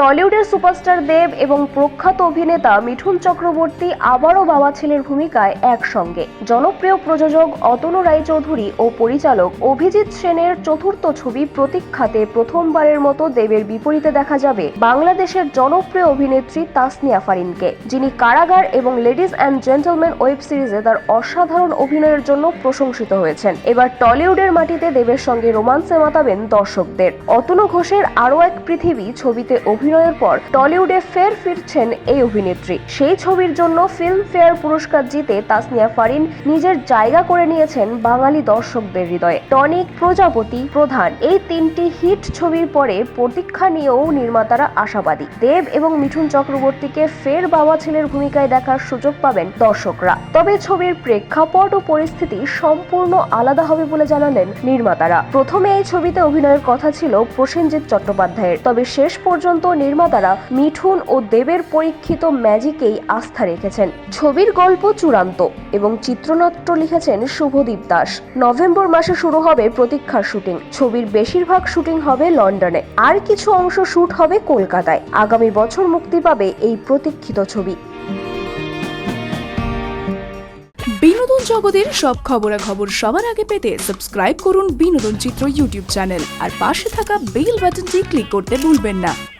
টলিউডের superstar দেব এবং প্রখ্যাত অভিনেতা মিঠুন চক্রবর্তী আবারও বাবা ছেলের ভূমিকায় একসঙ্গে। জনপ্রিয় প্রযোজক অতনু রায়চৌধুরী ও পরিচালক অভিজিৎ সেনের চতুর্থ ছবি প্রতীক্ষাতে প্রথমবারের মতো দেবের বিপরীতে দেখা যাবে বাংলাদেশের জনপ্রিয় অভিনেত্রী তাসনিয়া ফারিনকে, যিনি কারাগার এবং লেডিজ অ্যান্ড জেন্টলম্যান ওয়েব সিরিজে তার অসাধারণ অভিনয়ের জন্য প্রশংসিত হয়েছেন। এবার টলিউডের মাটিতে দেবের সঙ্গে রোমান্সে মাতাবেন দর্শকদের। অতনু ঘোষের আরও এক পৃথিবী ছবিতে অভিনয়ের পর টলিউডে ফের ফিরছেন এই অভিনেত্রী। সেই ছবির জন্য ফিল্ম ফেয়ার পুরস্কার জিতে তাসনিয়া ফারিন নিজের জায়গা করে নিয়েছেন বাঙালি দর্শকদের হৃদয়ে। টনিক প্রজাপতি প্রধান। এই তিনটি হিট ছবির পরে প্রতীক্ষা নিয়েও নির্মাতারা আশাবাদী। দেব এবং মিঠুন চক্রবর্তীকে ফের বাবা ছেলের ভূমিকায় দেখার সুযোগ পাবেন দর্শকরা। তবে ছবির প্রেক্ষাপট ও পরিস্থিতি সম্পূর্ণ আলাদা হবে বলে জানালেন নির্মাতারা। প্রথমে এই ছবিতে অভিনয়ের কথা ছিল প্রসেনজিৎ চট্টোপাধ্যায়ের। তবে শেষ পর্যন্ত নির্মাতারা মিঠুন ও দেবের পরীক্ষিত ম্যাজিকেই আস্থা রেখেছেন। ছবির গল্প চূড়ান্ত এবং চিত্রনাট্য লিখেছেন শুভদীপ দাস। নভেম্বর মাসে শুরু হবে প্রতীক্ষার শুটিং। ছবির বেশিরভাগ শুটিং হবে লন্ডনে। আর কিছু অংশ শুট হবে কলকাতায়। আগামী বছর মুক্তি পাবে এই প্রতীক্ষিত ছবি। বিনোদন জগতের সব খবরাখবর সবার আগে পেতে সাবস্ক্রাইব করুন বিনোদন চিত্র ইউটিউব চ্যানেল। আর পাশে থাকা বেল বাটনটি ক্লিক করতে ভুলবেন না।